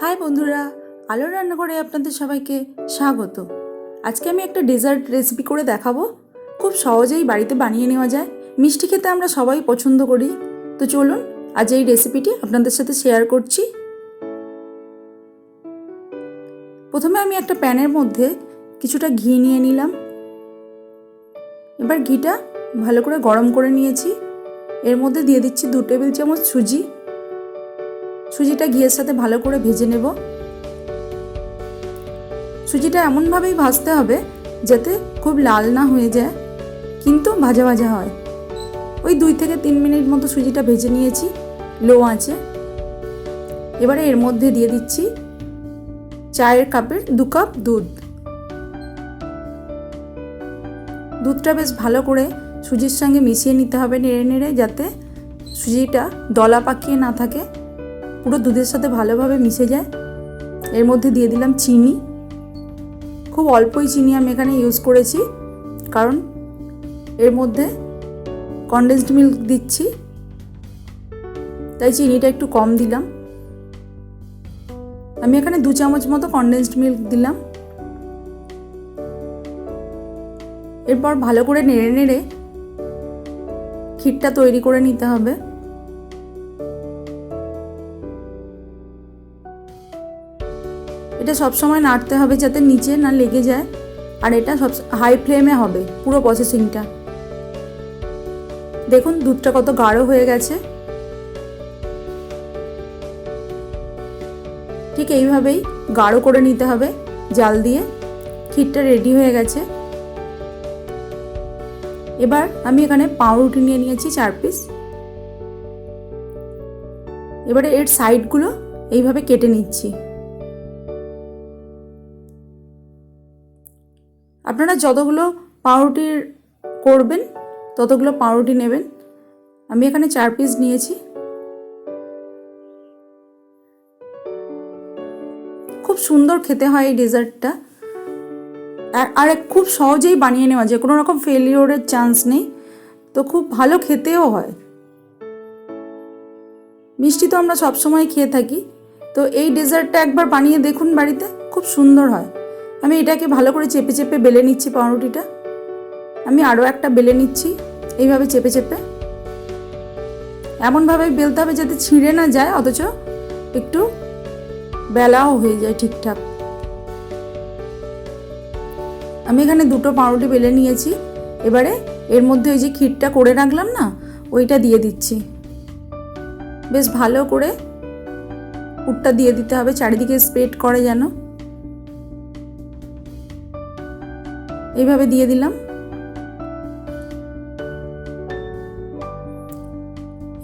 High বন্ধুরা, আলোর রান্না করে আপনাদের সবাইকে স্বাগত। আজকে আমি একটা ডেজার্ট রেসিপি করে দেখাবো। খুব সহজেই বাড়িতে বানিয়ে নেওয়া যায়। মিষ্টি খেতে আমরা সবাই পছন্দ করি। তো চলুন, আজ এই রেসিপিটি আপনাদের সাথে শেয়ার করছি। প্রথমে আমি একটা প্যানের মধ্যে কিছুটা ঘি নিয়ে নিলাম। এবার ঘিটা ভালো করে গরম করে নিয়েছি। এর মধ্যে দিয়ে দিচ্ছি দু টেবিল চামচ সুজি। সুজিটা ঘিয়ের সাথে ভালো করে ভেজে নেব। সুজিটা এমনভাবেই ভাজতে হবে যাতে খুব লাল না হয়ে যায়, কিন্তু ভাজা ভাজা হয়। ওই দুই থেকে তিন মিনিট মতো সুজিটা ভেজে নিয়েছি, লো আছে এবারে এর মধ্যে দিয়ে দিচ্ছি চায়ের কাপের দু কাপ দুধ। দুধটা বেশ ভালো করে সুজির সঙ্গে মিশিয়ে নিতে হবে নেড়ে নেড়ে যাতে সুজিটা দলা পাকিয়ে না থাকে। পুরো দুধের সাথে ভালোভাবে মিশে যায়। এর মধ্যে দিয়ে দিলাম চিনি। খুব অল্পই চিনি আমি এখানে ইউজ করেছি, কারণ এর মধ্যে কনডেন্সড মিল্ক দিচ্ছি। তাই চিনিটা একটু কম দিলাম। আমি এখানে দু চামচ মতো কনডেন্সড মিল্ক দিলাম। এরপর ভালো করে নেড়ে নেড়ে ক্ষীরটা তৈরি করে নিতে হবে। এটা সবসময় নাড়তে হবে যাতে নিচে না লেগে যায়। আর এটা সব হাই ফ্লেমে হবে, পুরো প্রসেসিংটা দেখুন, দুধটা কত গাঢ় হয়ে গেছে। ঠিক এইভাবেই গাঢ় করে নিতে হবে জাল দিয়ে। ক্ষীরটা রেডি হয়ে গেছে। এবার আমি এখানে পাউরুটি নিয়ে নিয়েছি চার পিস এবারে এর সাইডগুলো এইভাবে কেটে নিচ্ছি। আপনারা যতগুলো পাউরুটির করবেন, ততগুলো পাউরুটি নেবেন। আমি এখানে চার পিস নিয়েছি। খুব সুন্দর খেতে হয় এই ডেজার্টটা। আর খুব সহজেই বানিয়ে নেওয়া যায়, কোনো রকম ফেলিওরের চান্স নেই। তো খুব ভালো খেতেও হয়। মিষ্টি তো আমরা সবসময় খেয়ে থাকি। তো এই ডেজার্টটা একবার বানিয়ে দেখুন বাড়িতে, খুব সুন্দর হয়। আমি এটাকে ভালো করে চেপে চেপে বেলে নিচ্ছি পাউরুটিটা। আমি আরও একটা বেলে নিচ্ছি, এইভাবে চেপে চেপে। এমনভাবে বেলতে হবে যাতে ছিঁড়ে না যায়, অথচ একটু বেলাও হয়ে যায় ঠিকঠাক। আমি এখানে দুটো পাউরুটি বেলে নিয়েছি, এবারে এর মধ্যে ওই যে ক্ষীরটা করে রাখলাম না, ওইটা দিয়ে দিচ্ছি। বেশ ভালো করে পুরটা দিয়ে দিতে হবে, চারিদিকে স্প্রেড করে যেন। এইভাবে দিয়ে দিলাম।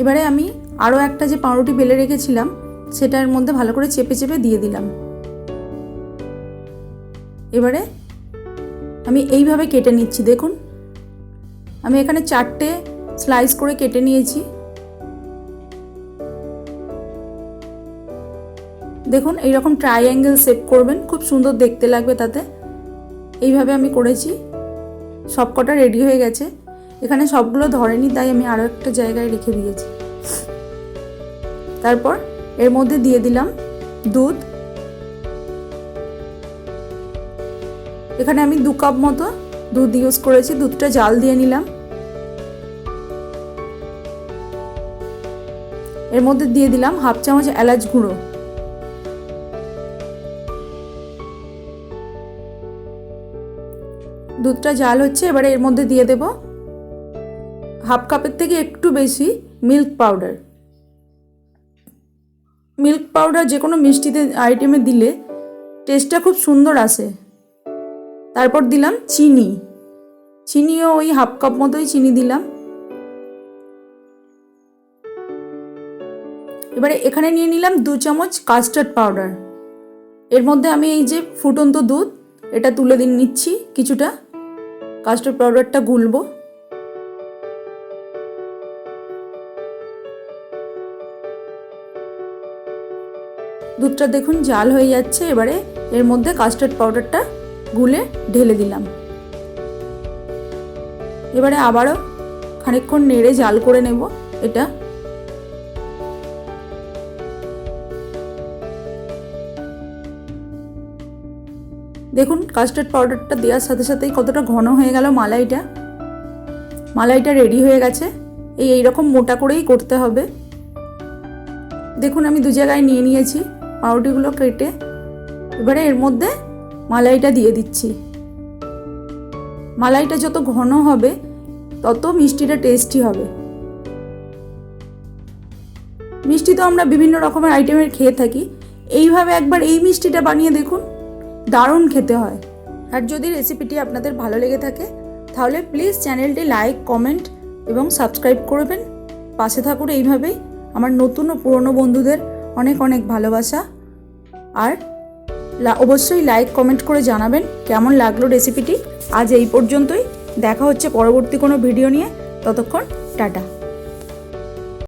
এবারে আমি আরও একটা যে পাউরুটি বেলে রেখেছিলাম, সেটার মধ্যে ভালো করে চেপে চেপে দিয়ে দিলাম। এবারে আমি এইভাবে কেটে নিচ্ছি, দেখুন। আমি এখানে চারটে স্লাইস করে কেটে নিয়েছি। দেখুন, এইরকম ট্রাইঅ্যাঙ্গেল শেপ করবেন, খুব সুন্দর দেখতে লাগবে তাতে। এইভাবে আমি করেছি। সব কটা রেডি হয়ে গেছে। এখানে সবগুলো ধরেনি, তাই আমি আরও একটা জায়গায় রেখে দিয়েছি। তারপর এর মধ্যে দিয়ে দিলাম দুধ। এখানে আমি দু কাপ মতো দুধ ইউজ করেছি, দুধটা জাল দিয়ে নিলাম। এর মধ্যে দিয়ে দিলাম হাফ চামচ এলাচ গুঁড়ো। দুধটা জাল হচ্ছে, এবারে এর মধ্যে দিয়ে দেব হাফ কাপের থেকে একটু বেশি মিল্ক পাউডার। মিল্ক পাউডার যে কোনো মিষ্টিতে আইটেমে দিলে টেস্টটা খুব সুন্দর আসে। তারপর দিলাম চিনি। চিনিও ওই হাফ কাপ মতোই চিনি দিলাম। এবারে এখানে নিয়ে নিলাম দু চামচ কাস্টার্ড পাউডার। এর মধ্যে আমি এই যে ফুটন্ত দুধ, এটা তুলে দিন নিচ্ছি কিছুটা। কাস্টার্ড পাউডারটা গুলবো দুধটা দেখুন জাল হয়ে যাচ্ছে, এবারে এর মধ্যে কাস্টার্ড পাউডারটা গুলে ঢেলে দিলাম। এবারে আবারও খানিকক্ষণ নেড়ে জাল করে নেব এটা। দেখুন কাস্টার্ড পাউডারটা দেওয়ার সাথে সাথেই কতটা ঘন হয়ে গেল মালাইটা। মালাইটা রেডি হয়ে গেছে। এই এইরকম মোটা করেই করতে হবে। দেখুন, আমি দু জায়গায় নিয়ে নিয়েছি পাউরুটিগুলো কেটে। এবারে এর মধ্যে মালাইটা দিয়ে দিচ্ছি। মালাইটা যত ঘন হবে, তত মিষ্টিটা টেস্টি হবে। মিষ্টি তো আমরা বিভিন্ন রকমের আইটেমের খেয়ে থাকি। এইভাবে একবার এই মিষ্টিটা বানিয়ে দেখুন। দারুণ খেতে হয়। আর যদি রেসিপিটি আপনাদের ভালো লেগে থাকে, তাহলে প্লিজ চ্যানেলটি লাইক কমেন্ট এবং সাবস্ক্রাইব করবেন। পাশে থাকুন এইভাবেই আমার নতুন ও পুরনো বন্ধুদের অনেক অনেক ভালোবাসা। আর অবশ্যই লাইক কমেন্ট করে জানাবেন কেমন লাগল রেসিপিটি আজ এই পর্যন্তই। দেখা হচ্ছে পরবর্তী কোনো ভিডিও নিয়ে। ততক্ষণ টাটা।